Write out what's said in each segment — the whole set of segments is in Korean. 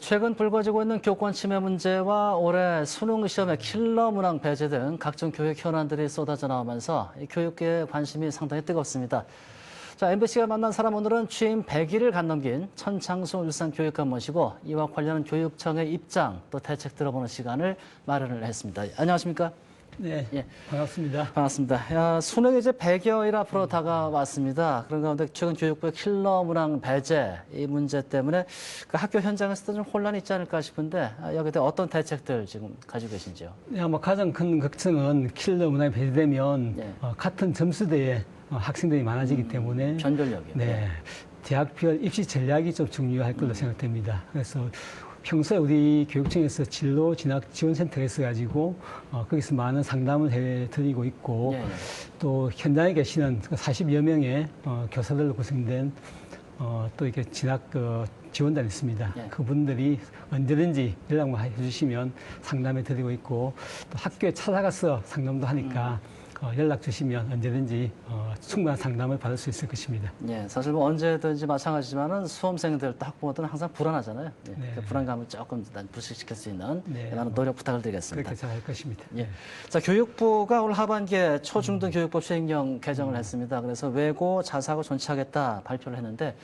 최근 불거지고 있는 교권 침해 문제와 올해 수능 시험의 킬러 문항 배제 등 각종 교육 현안들이 쏟아져 나오면서 이 교육계의 관심이 상당히 뜨겁습니다. 자, MBC가 만난 사람 오늘은 취임 100일을 간 넘긴 천창수 울산교육감 모시고 이와 관련한 교육청의 입장 또 대책 들어보는 시간을 마련을 했습니다. 안녕하십니까? 네, 예. 반갑습니다. 반갑습니다. 야, 수능이 이제 100여일 앞으로 다가왔습니다. 그런 가운데 최근 교육부의 킬러 문항 배제 이 문제 때문에 그 학교 현장에서도 좀 혼란이 있지 않을까 싶은데 아, 여기에 대해 어떤 대책들 지금 가지고 계신지요? 네, 아마 가장 큰 걱정은 킬러 문항이 배제되면 네. 어, 같은 점수대에 어, 학생들이 많아지기 때문에 변별력이요. 네, 대학별 입시 전략이 좀 중요할 걸로 생각됩니다. 그래서 평소에 우리 교육청에서 진로 진학 지원센터가 있어가지고 어, 거기서 많은 상담을 해 드리고 있고 예, 예. 또 현장에 계시는 40여 명의 어, 교사들로 구성된 어, 또 이렇게 진학 그 지원단이 있습니다. 예. 그분들이 언제든지 연락만 해주시면 상담해 드리고 있고 또 학교에 찾아가서 상담도 하니까 음. 어, 연락 주시면 언제든지 어, 충분한 상담을 받을 수 있을 것입니다. 예, 사실 뭐 언제든지 마찬가지지만은 수험생들 또 학부모들은 항상 불안하잖아요. 예, 네. 그 불안감을 조금 일단 불식시킬 수 있는 네. 많은 노력 부탁을 드리겠습니다. 그렇게 잘 할 것입니다. 예. 자, 교육부가 올 하반기에 초중등 교육법 시행령 개정을 했습니다. 그래서 외고, 자사고 존치하겠다 발표를 했는데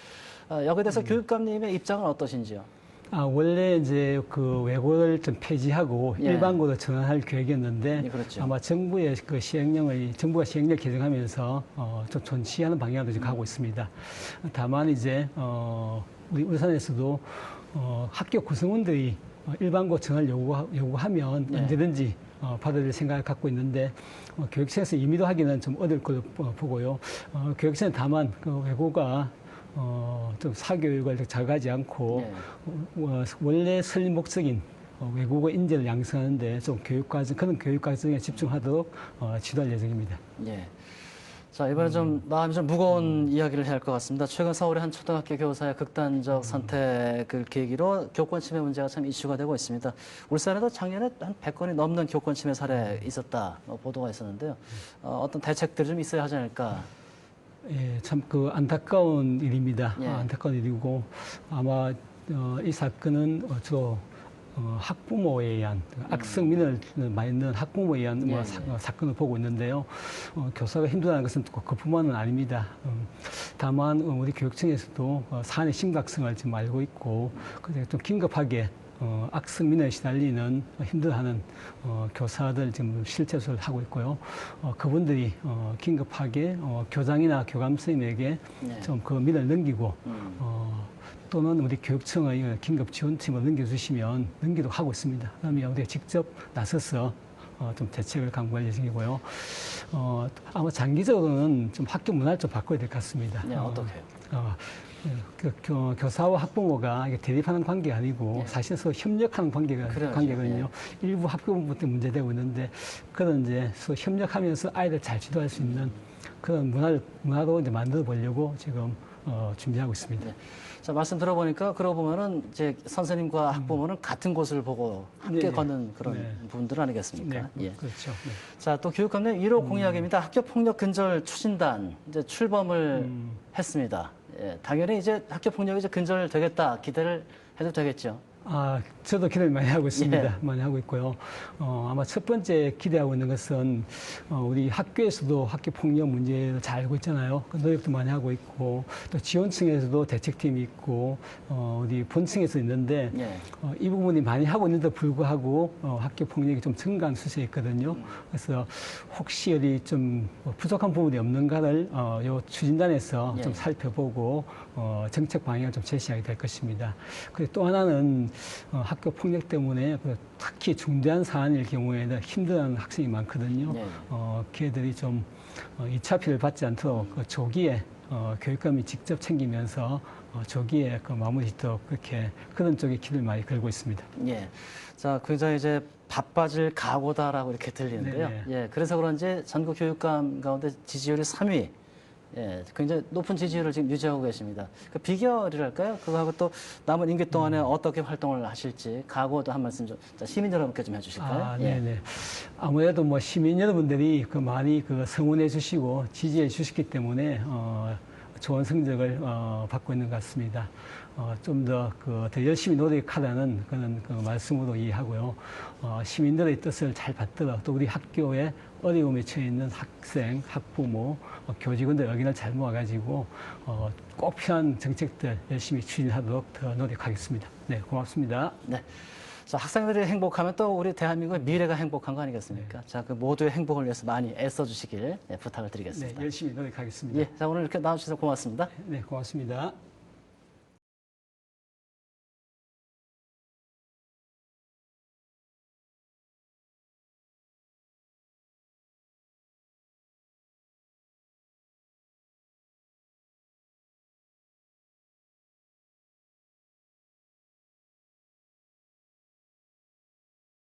어, 여기에 대해서 교육감님의 입장은 어떠신지요? 아, 원래 이제 그 외고를 좀 폐지하고 예. 일반고로 전환할 계획이었는데 예, 그렇죠. 아마 정부의 그 시행령을 정부가 시행령 개정하면서 어, 좀 존치하는 방향으로 지금 가고 있습니다. 다만 이제 어, 우리 울산에서도 어, 학교 구성원들이 어, 일반고 전환 요구, 요구하면 예. 언제든지 어, 받아들일 생각을 갖고 있는데 어, 교육청에서 임의로 하기는 좀 어려울 걸로 어, 보고요. 어, 교육청은 다만 그 외고가 어, 좀 사교육을 자극하지 않고 예. 어, 원래 설립 목적인 어, 외국어 인재를 양성하는데 좀 교육 과정 그런 교육 과정에 집중하도록 어, 지도할 예정입니다. 예. 자, 이번에 좀 마음이 좀 무거운 이야기를 해야 할 것 같습니다. 최근 서울의 한 초등학교 교사의 극단적 선택을 계기로 교권 침해 문제가 참 이슈가 되고 있습니다. 울산에도 작년에 한 100건이 넘는 교권 침해 사례 있었다 어, 보도가 있었는데요. 어, 어떤 대책들이 좀 있어야 하지 않을까. 예, 참 그 안타까운 일입니다. 예. 아, 안타까운 일이고 아마 어, 이 사건은 어, 주로 어, 학부모에 의한 악성 민원을 많이 넣은 학부모에 의한 뭐 음. 예, 사, 예. 어, 사건을 보고 있는데요. 어, 교사가 힘들다는 것은 꼭 그뿐만은 아닙니다. 음, 다만 어, 우리 교육청에서도 어, 사안의 심각성을 지금 알고 있고 그래서 좀 긴급하게 어, 악성 민원에 시달리는 어, 힘들어하는 어, 교사들 지금 실체수를 하고 있고요. 어, 그분들이 어, 긴급하게 어, 교장이나 교감 선생님에게 예. 좀그 민을 넘기고 음. 어, 또는 우리 교육청의 긴급 지원팀을 넘겨주시면 넘기도록 하고 있습니다. 그다음에 우리가 직접 나서서 어, 좀 대책을 강구할 예정이고요. 어, 아마 장기적으로는 좀 학교 문화를 좀 바꿔야 될 것 같습니다. 예, 어, 어떻게요? 어, 그, 교, 교사와 학부모가 대립하는 관계가 아니고 예. 사실 서로 협력하는 관계가 그래야죠. 관계거든요. 예. 일부 학부모 때문에 문제되고 있는데 그런 이제 서로 협력하면서 아이들 잘 지도할 수 있는 그런 문화를 문화도 이제 만들어 보려고 지금 어, 준비하고 있습니다. 네. 자, 말씀 들어보니까 그러고 보면은 이제 선생님과 학부모는 같은 곳을 보고 함께 네, 네. 걷는 그런 네. 부분들 아니겠습니까? 네, 예. 그렇죠. 네. 자, 또 교육감님 1호 공약입니다. 학교 폭력 근절 추진단 이제 출범을 음. 했습니다. 예, 당연히 이제 학교 폭력이 이제 근절되겠다 기대를 해도 되겠죠. 아, 저도 기대를 많이 하고 있습니다. 예. 많이 하고 있고요. 어, 아마 첫 번째 기대하고 있는 것은 어, 우리 학교에서도 학교 폭력 문제를 잘 알고 있잖아요. 그 노력도 많이 하고 있고 또 지원층에서도 대책팀이 있고 어, 우리 본층에서 있는데 예. 어, 이 부분이 많이 하고 있는데 불구하고 어, 학교 폭력이 좀 증가한 추세에 있거든요. 그래서 혹시 어디 좀뭐 부족한 부분이 없는가를 어, 요 추진단에서 예. 좀 살펴보고 어, 정책 방향을 좀 제시하게 될 것입니다. 그리고 또 하나는 어, 학교 폭력 때문에 그 특히 중대한 사안일 경우에는 힘들어하는 학생이 많거든요. 예. 어, 걔들이 좀 어, 2차 피해를 받지 않도록 그 조기에 어, 교육감이 직접 챙기면서 어, 조기에 그 마무리 짓도록 그렇게 그런 쪽에 길을 많이 걸고 있습니다. 예. 자, 굉장히 이제 바빠질 각오다라고 이렇게 들리는데요. 네네. 예. 그래서 그런지 전국 교육감 가운데 지지율이 3위. 예, 굉장히 높은 지지율을 지금 유지하고 계십니다. 그 비결이랄까요? 그거하고 또 남은 임기 동안에 음. 어떻게 활동을 하실지 각오도 한 말씀 좀 자, 시민 여러분께 좀 해주실까요? 아, 예. 네네. 아무래도 뭐 시민 여러분들이 그 많이 그 성원해 주시고 지지해 주셨기 때문에 어, 좋은 성적을 어, 받고 있는 것 같습니다. 어, 좀더그 더 열심히 노력하라는 그런 그 말씀으로 이해하고요. 어, 시민들의 뜻을 잘 받들어 또 우리 학교에 어려움에 처해 있는 학생, 학부모, 어, 교직원들 의견을 잘 모아가지고 어, 꼭 필요한 정책들 열심히 추진하도록 더 노력하겠습니다. 네, 고맙습니다. 네. 자, 학생들이 행복하면 또 우리 대한민국의 미래가 행복한 거 아니겠습니까? 자, 그 모두의 행복을 위해서 많이 애써 주시길 예, 부탁을 네, 드리겠습니다. 열심히 노력하겠습니다. 예, 자, 오늘 이렇게 나와주셔서 고맙습니다. 네, 고맙습니다.